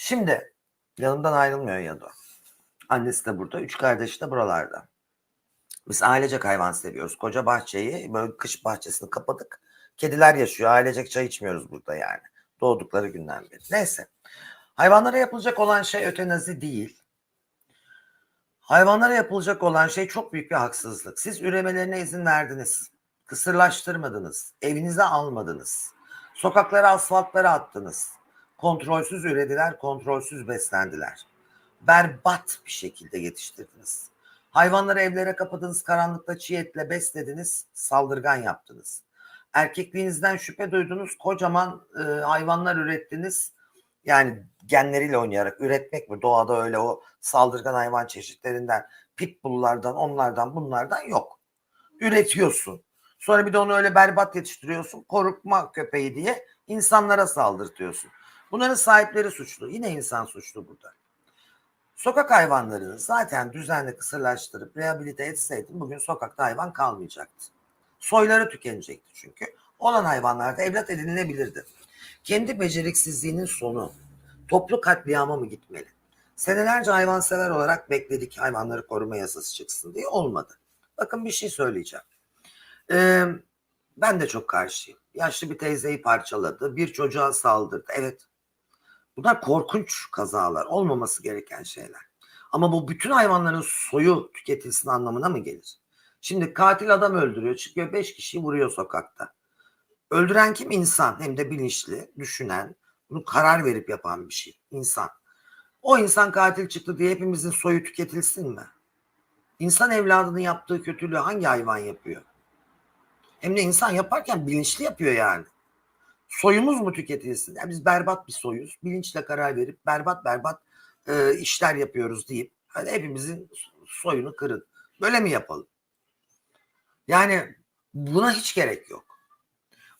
Şimdi yanımdan ayrılmıyor Yado. Annesi de burada. Üç kardeşi de buralarda. Biz ailecek hayvan seviyoruz. Koca bahçeyi böyle kış bahçesini kapadık. Kediler yaşıyor. Ailecek çay içmiyoruz burada yani. Doğdukları günden beri. Neyse. Hayvanlara yapılacak olan şey ötenazi değil. Hayvanlara yapılacak olan şey çok büyük bir haksızlık. Siz üremelerine izin verdiniz. Kısırlaştırmadınız. Evinize almadınız. Sokaklara, asfaltlara attınız. Kontrolsüz ürediler, kontrolsüz beslendiler. Berbat bir şekilde yetiştirdiniz. Hayvanları evlere kapadınız, karanlıkta çiğ etle beslediniz, saldırgan yaptınız. Erkekliğinizden şüphe duydunuz, kocaman e, hayvanlar ürettiniz. Yani genleriyle oynayarak üretmek mi? Doğada öyle o saldırgan hayvan çeşitlerinden, pitbulllardan, onlardan, bunlardan yok. Üretiyorsun. Sonra bir de onu öyle berbat yetiştiriyorsun. Korkma köpeği diye insanlara saldırtıyorsun. Bunların sahipleri suçlu. Yine insan suçlu burada. Sokak hayvanlarını zaten düzenli kısırlaştırıp rehabilite etseydin bugün sokakta hayvan kalmayacaktı. Soyları tükenecekti çünkü. Olan hayvanlarda evlat edinilebilirdi. Kendi beceriksizliğinin sonu toplu katliama mı gitmeli? Senelerce hayvansever olarak bekledik hayvanları koruma yasası çıksın diye olmadı. Bakın bir şey söyleyeceğim. Ee, ben de çok karşıyım. Yaşlı bir teyzeyi parçaladı, bir çocuğa saldırdı. Evet Bunlar korkunç kazalar, olmaması gereken şeyler. Ama bu bütün hayvanların soyu tüketilsin anlamına mı gelir? Şimdi katil adam öldürüyor, çıkıyor beş kişiyi vuruyor sokakta. Öldüren kim? İnsan. Hem de bilinçli, düşünen, bunu karar verip yapan bir şey. İnsan. O insan katil çıktı diye hepimizin soyu tüketilsin mi? İnsan evladının yaptığı kötülüğü hangi hayvan yapıyor? Hem de insan yaparken bilinçli yapıyor yani soyumuz mu tüketilsin? Yani biz berbat bir soyuz. Bilinçle karar verip berbat berbat e, işler yapıyoruz deyip hani hepimizin soyunu kırın. Böyle mi yapalım? Yani buna hiç gerek yok.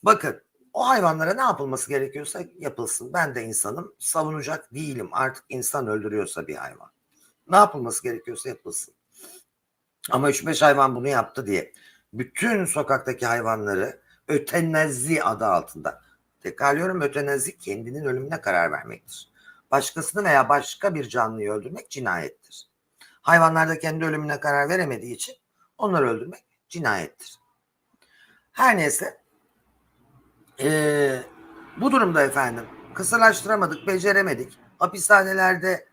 Bakın o hayvanlara ne yapılması gerekiyorsa yapılsın. Ben de insanım. Savunacak değilim. Artık insan öldürüyorsa bir hayvan. Ne yapılması gerekiyorsa yapılsın. Ama 3-5 hayvan bunu yaptı diye bütün sokaktaki hayvanları ötenazi adı altında Tekrarlıyorum ötenazi kendinin ölümüne karar vermektir. Başkasını veya başka bir canlıyı öldürmek cinayettir. Hayvanlar da kendi ölümüne karar veremediği için onları öldürmek cinayettir. Her neyse ee, bu durumda efendim kısırlaştıramadık, beceremedik. Hapishanelerde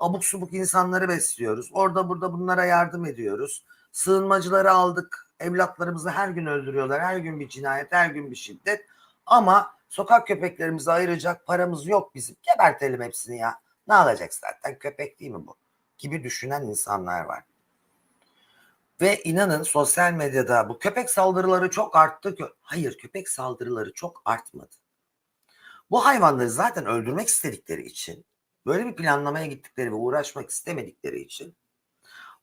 abuk subuk insanları besliyoruz. Orada burada bunlara yardım ediyoruz. Sığınmacıları aldık. Evlatlarımızı her gün öldürüyorlar. Her gün bir cinayet, her gün bir şiddet. Ama Sokak köpeklerimizi ayıracak paramız yok bizim. Gebertelim hepsini ya. Ne alacak zaten köpek değil mi bu? Gibi düşünen insanlar var. Ve inanın sosyal medyada bu köpek saldırıları çok arttı. Hayır köpek saldırıları çok artmadı. Bu hayvanları zaten öldürmek istedikleri için, böyle bir planlamaya gittikleri ve uğraşmak istemedikleri için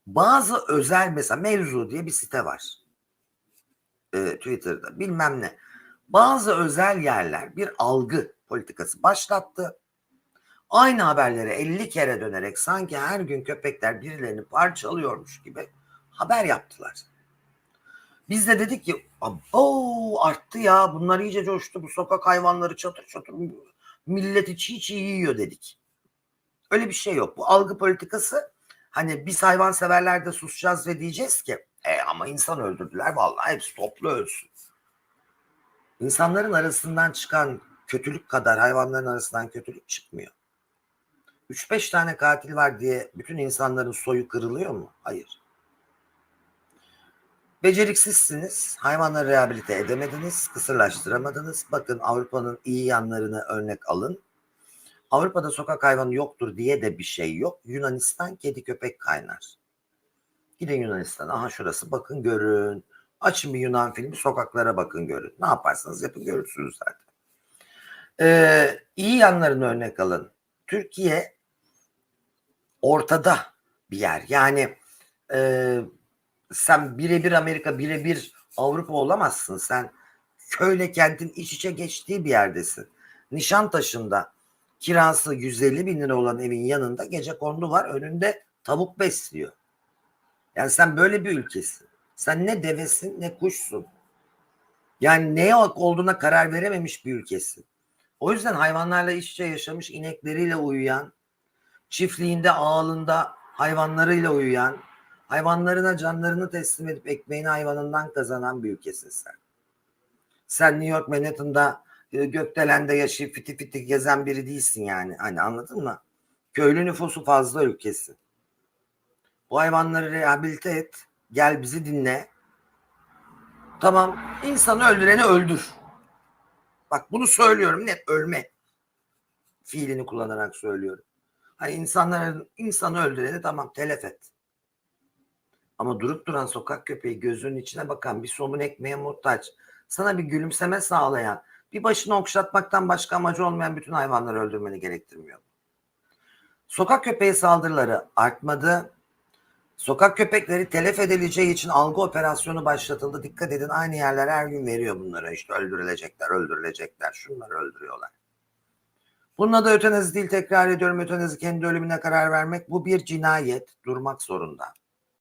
bazı özel mesela mevzu diye bir site var. Ee, Twitter'da bilmem ne bazı özel yerler bir algı politikası başlattı. Aynı haberlere 50 kere dönerek sanki her gün köpekler birilerini parçalıyormuş gibi haber yaptılar. Biz de dedik ki o arttı ya bunlar iyice coştu bu sokak hayvanları çatır çatır milleti çiğ çiğ yiyor dedik. Öyle bir şey yok. Bu algı politikası hani biz hayvan severler de susacağız ve diyeceğiz ki e, ama insan öldürdüler vallahi hepsi toplu ölsün. İnsanların arasından çıkan kötülük kadar hayvanların arasından kötülük çıkmıyor. 3-5 tane katil var diye bütün insanların soyu kırılıyor mu? Hayır. Beceriksizsiniz, hayvanları rehabilite edemediniz, kısırlaştıramadınız. Bakın Avrupa'nın iyi yanlarını örnek alın. Avrupa'da sokak hayvanı yoktur diye de bir şey yok. Yunanistan kedi köpek kaynar. Gidin Yunanistan. Aha şurası bakın görün. Açın bir Yunan filmi sokaklara bakın görün. Ne yaparsanız yapın görürsünüz zaten. Ee, iyi yanlarını örnek alın. Türkiye ortada bir yer. Yani e, sen birebir Amerika birebir Avrupa olamazsın. Sen köyle kentin iç içe geçtiği bir yerdesin. Nişantaşı'nda kirası 150 bin lira olan evin yanında gece kondu var önünde tavuk besliyor. Yani sen böyle bir ülkesin. Sen ne devesin ne kuşsun. Yani neye olduğuna karar verememiş bir ülkesin. O yüzden hayvanlarla iç içe yaşamış, inekleriyle uyuyan, çiftliğinde, ağalında hayvanlarıyla uyuyan, hayvanlarına canlarını teslim edip ekmeğini hayvanından kazanan bir ülkesin sen. Sen New York Manhattan'da e, gökdelende yaşayıp fiti fiti gezen biri değilsin yani. Hani anladın mı? Köylü nüfusu fazla ülkesi. Bu hayvanları rehabilite et. Gel bizi dinle. Tamam. insanı öldüreni öldür. Bak bunu söylüyorum net ölme fiilini kullanarak söylüyorum. Hani insanların insanı öldüreni tamam telef et. Ama durup duran sokak köpeği gözünün içine bakan bir somun ekmeğe muhtaç. Sana bir gülümseme sağlayan, bir başını okşatmaktan başka amacı olmayan bütün hayvanları öldürmeni gerektirmiyor. Sokak köpeği saldırıları artmadı. Sokak köpekleri telef edileceği için algı operasyonu başlatıldı. Dikkat edin aynı yerler her gün veriyor bunlara. İşte öldürülecekler, öldürülecekler. Şunları öldürüyorlar. Bunun adı ötenazi değil tekrar ediyorum. Ötenazi kendi ölümüne karar vermek. Bu bir cinayet. Durmak zorunda.